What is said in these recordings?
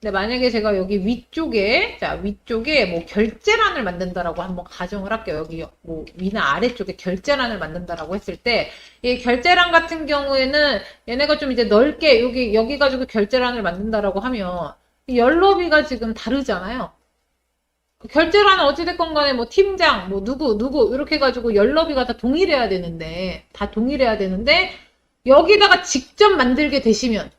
근데 만약에 제가 여기 위쪽에, 자, 위쪽에 뭐 결제란을 만든다라고 한번 가정을 할게요. 여기 뭐 위나 아래쪽에 결제란을 만든다라고 했을 때, 이 결제란 같은 경우에는 얘네가 좀 이제 넓게 여기, 여기 가지고 결제란을 만든다라고 하면, 이 연로비가 지금 다르잖아요. 결제란은 어찌됐건 간에 뭐 팀장, 뭐 누구, 누구, 이렇게 해가지고 연러비가 다 동일해야 되는데, 다 동일해야 되는데, 여기다가 직접 만들게 되시면,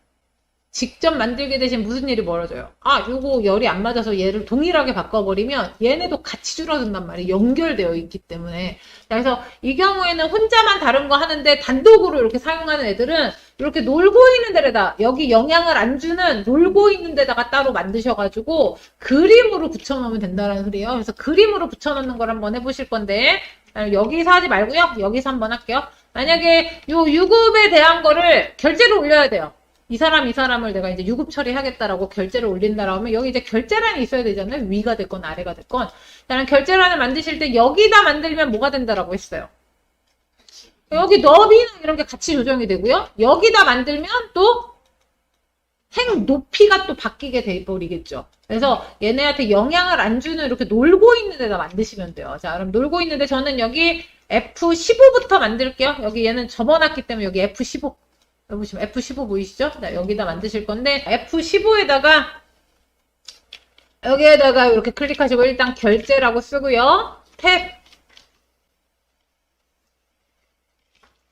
직접 만들게 되시면 무슨 일이 벌어져요? 아, 요거 열이 안 맞아서 얘를 동일하게 바꿔버리면 얘네도 같이 줄어든단 말이에요. 연결되어 있기 때문에. 그래서 이 경우에는 혼자만 다른 거 하는데 단독으로 이렇게 사용하는 애들은 이렇게 놀고 있는 데에다 여기 영향을 안 주는 놀고 있는 데다가 따로 만드셔가지고 그림으로 붙여놓으면 된다는 소리예요. 그래서 그림으로 붙여놓는 걸 한번 해보실 건데 여기서 하지 말고요. 여기서 한번 할게요. 만약에 요 유급에 대한 거를 결제를 올려야 돼요. 이 사람 이 사람을 내가 이제 유급 처리하겠다라고 결제를 올린다라고 하면 여기 이제 결제란이 있어야 되잖아요. 위가 됐건 아래가 됐건. 나는 결제란을 만드실 때 여기다 만들면 뭐가 된다라고 했어요. 여기 너비나 이런 게 같이 조정이 되고요. 여기다 만들면 또 행 높이가 또 바뀌게 돼 버리겠죠. 그래서 얘네한테 영향을 안 주는 이렇게 놀고 있는 데다 만드시면 돼요. 자, 그럼 놀고 있는데 저는 여기 F15부터 만들게요. 여기 얘는 접어놨기 때문에 여기 F15. 여기 보시면 F15 보이시죠? 자, 여기다 만드실 건데 F15에다가 여기에다가 이렇게 클릭하시고 일단 결제라고 쓰고요. 탭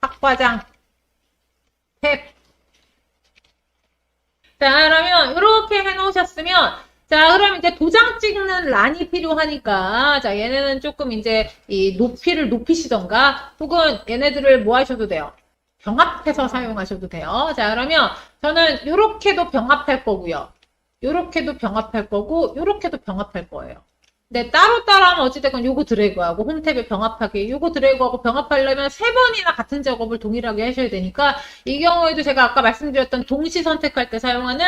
학과장 탭 자, 그러면 이렇게 해 놓으셨으면 자, 그럼 이제 도장 찍는 란이 필요하니까 자, 얘네는 조금 이제 이 높이를 높이시던가 혹은 얘네들을 뭐 하셔도 돼요. 병합해서 사용하셔도 돼요. 자, 그러면 저는 이렇게도 병합할 거고요. 이렇게도 병합할 거고 이렇게도 병합할 거예요. 근데 따로따로 하면 어찌됐건 요거 드래그하고 홈탭에 병합하기 요거 드래그하고 병합하려면 세 번이나 같은 작업을 동일하게 하셔야 되니까 이 경우에도 제가 아까 말씀드렸던 동시 선택할 때 사용하는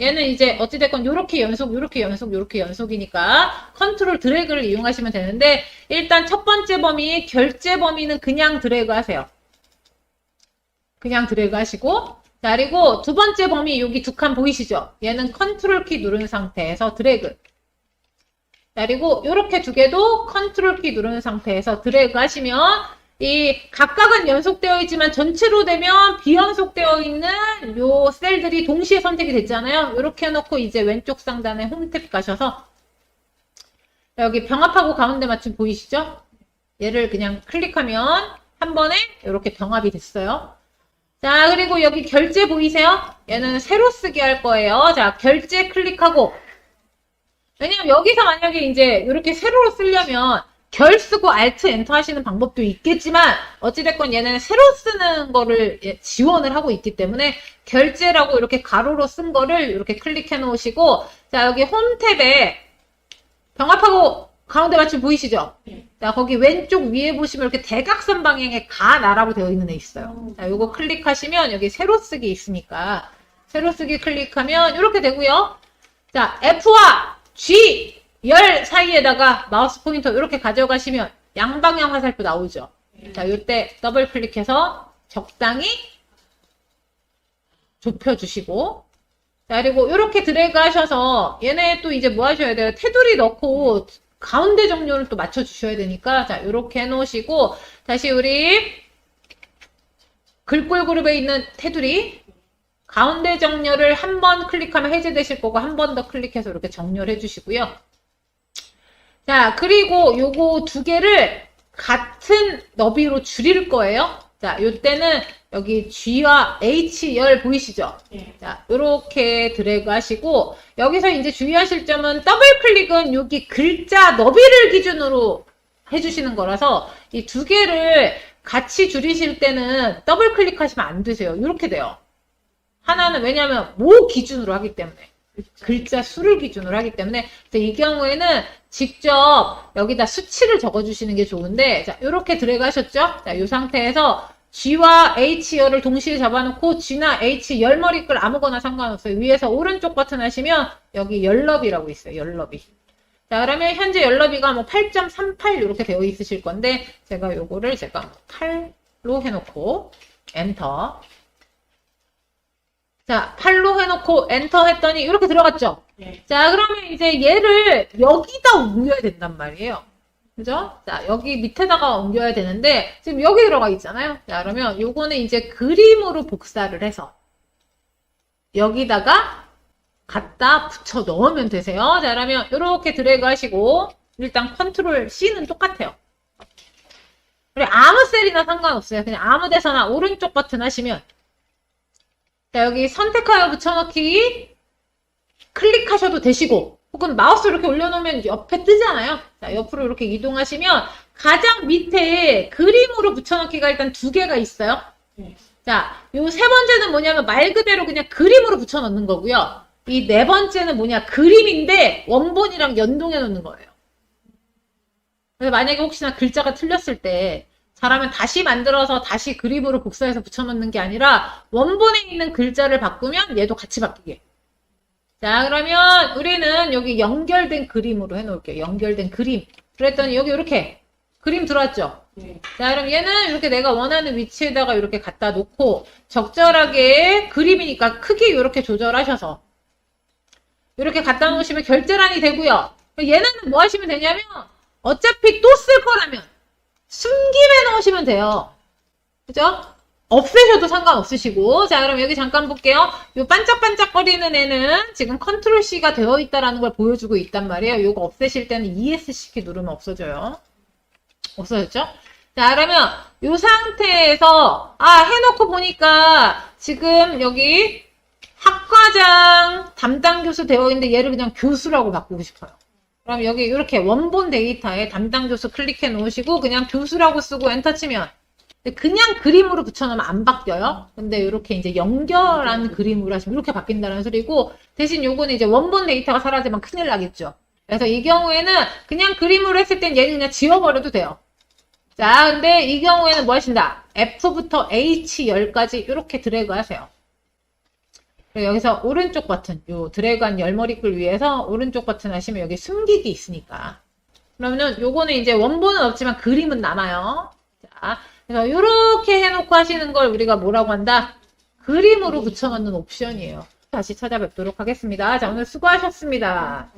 얘는 이제 어찌됐건 요렇게 연속 요렇게 연속 요렇게 연속이니까 컨트롤 드래그를 이용하시면 되는데 일단 첫 번째 범위 결제 범위는 그냥 드래그 하세요. 그냥 드래그 하시고 자 그리고 두 번째 범위 여기 두 칸 보이시죠? 얘는 컨트롤 키 누른 상태에서 드래그 자, 그리고 이렇게 두 개도 컨트롤 키 누르는 상태에서 드래그 하시면 이 각각은 연속되어 있지만 전체로 되면 비연속되어 있는 요 셀들이 동시에 선택이 됐잖아요. 이렇게 해놓고 이제 왼쪽 상단에 홈탭 가셔서 여기 병합하고 가운데 맞춤 보이시죠? 얘를 그냥 클릭하면 한 번에 이렇게 병합이 됐어요. 자, 그리고 여기 결제 보이세요? 얘는 새로 쓰기 할 거예요. 자, 결제 클릭하고 왜냐면 여기서 만약에 이제 이렇게 세로로 쓰려면 결 쓰고 알트 엔터 하시는 방법도 있겠지만 어찌됐건 얘는 새로 쓰는 거를 예, 지원을 하고 있기 때문에 결제라고 이렇게 가로로 쓴 거를 이렇게 클릭해 놓으시고 자 여기 홈 탭에 병합하고 가운데 맞춤 보이시죠? 자 거기 왼쪽 위에 보시면 이렇게 대각선 방향에 가나라고 되어 있는 애 있어요. 자 요거 클릭하시면 여기 새로 쓰기 있으니까 새로 쓰기 클릭하면 이렇게 되고요. 자 F와 G 열 사이에다가 마우스 포인터 이렇게 가져가시면 양방향 화살표 나오죠. 자, 이때 더블 클릭해서 적당히 좁혀주시고 자, 그리고 이렇게 드래그 하셔서 얘네 또 이제 뭐 하셔야 돼요? 테두리 넣고 가운데 정렬을 또 맞춰주셔야 되니까 자, 이렇게 해놓으시고 다시 우리 글꼴 그룹에 있는 테두리 가운데 정렬을 한 번 클릭하면 해제되실 거고 한 번 더 클릭해서 이렇게 정렬해 주시고요. 자, 그리고 요거 두 개를 같은 너비로 줄일 거예요. 자, 요때는 여기 G와 H 열 보이시죠? 예. 자, 요렇게 드래그 하시고 여기서 이제 주의하실 점은 더블 클릭은 여기 글자 너비를 기준으로 해주시는 거라서 이 두 개를 같이 줄이실 때는 더블 클릭하시면 안 되세요. 이렇게 돼요. 하나는 왜냐하면 모 기준으로 하기 때문에 글자 수를 기준으로 하기 때문에 이 경우에는 직접 여기다 수치를 적어주시는 게 좋은데 자 이렇게 드래그 하셨죠? 자이 상태에서 G와 H 열을 동시에 잡아놓고 G나 H 열머리글 아무거나 상관없어요. 위에서 오른쪽 버튼 하시면 여기 열너비라고 있어요. 열너비. 자 그러면 현재 열너비가 뭐 8.38 이렇게 되어 있으실 건데 제가 요거를 제가 8로 해놓고 엔터 자, 8로 해놓고 엔터 했더니 이렇게 들어갔죠? 네. 자, 그러면 이제 얘를 여기다 옮겨야 된단 말이에요. 그죠? 자, 여기 밑에다가 옮겨야 되는데, 지금 여기 들어가 있잖아요. 자, 그러면 요거는 이제 그림으로 복사를 해서, 여기다가 갖다 붙여 넣으면 되세요. 자, 그러면 이렇게 드래그 하시고, 일단 컨트롤 C는 똑같아요. 그리고 아무 셀이나 상관없어요. 그냥 아무 데서나 오른쪽 버튼 하시면, 자, 여기 선택하여 붙여넣기, 클릭하셔도 되시고, 혹은 마우스 이렇게 올려놓으면 옆에 뜨잖아요. 자, 옆으로 이렇게 이동하시면 가장 밑에 그림으로 붙여넣기가 일단 두 개가 있어요. 네. 자, 요 세 번째는 뭐냐면 말 그대로 그냥 그림으로 붙여넣는 거고요. 이 네 번째는 뭐냐, 그림인데 원본이랑 연동해 놓는 거예요. 그래서 만약에 혹시나 글자가 틀렸을 때 잘하면 다시 만들어서 다시 그림으로 복사해서 붙여넣는 게 아니라 원본에 있는 글자를 바꾸면 얘도 같이 바뀌게. 자, 그러면 우리는 여기 연결된 그림으로 해놓을게요. 연결된 그림. 그랬더니 여기 이렇게 그림 들어왔죠? 네. 자, 그럼 얘는 이렇게 내가 원하는 위치에다가 이렇게 갖다 놓고 적절하게 그림이니까 크기 이렇게 조절하셔서 이렇게 갖다 놓으시면 결제란이 되고요. 얘는 뭐 하시면 되냐면 어차피 또 쓸 거라면 숨김해 놓으시면 돼요. 그죠? 없애셔도 상관없으시고 자 그럼 여기 잠깐 볼게요. 요 반짝반짝거리는 애는 지금 컨트롤 C가 되어 있다라는 걸 보여주고 있단 말이에요. 요거 없애실 때는 ESC 키 누르면 없어져요. 없어졌죠? 자 그러면 요 상태에서 아 해놓고 보니까 지금 여기 학과장 담당 교수 되어 있는데 얘를 그냥 교수라고 바꾸고 싶어요. 그럼 여기 이렇게 원본 데이터에 담당 교수 클릭해 놓으시고 그냥 교수라고 쓰고 엔터 치면 그냥 그림으로 붙여놓으면 안 바뀌어요. 근데 이렇게 이제 연결한 그림으로 하시면 이렇게 바뀐다는 소리고 대신 요거는 이제 원본 데이터가 사라지면 큰일 나겠죠. 그래서 이 경우에는 그냥 그림으로 했을 땐 얘는 그냥 지워버려도 돼요. 자, 근데 이 경우에는 뭐 하신다? F부터 H10까지 이렇게 드래그 하세요. 여기서 오른쪽 버튼, 요 드래그한 열머리글 위에서 오른쪽 버튼 하시면 여기 숨기기 있으니까. 그러면은 요거는 이제 원본은 없지만 그림은 남아요. 자, 그래서 이렇게 해놓고 하시는 걸 우리가 뭐라고 한다? 그림으로 붙여넣는 옵션이에요. 다시 찾아뵙도록 하겠습니다. 자, 오늘 수고하셨습니다.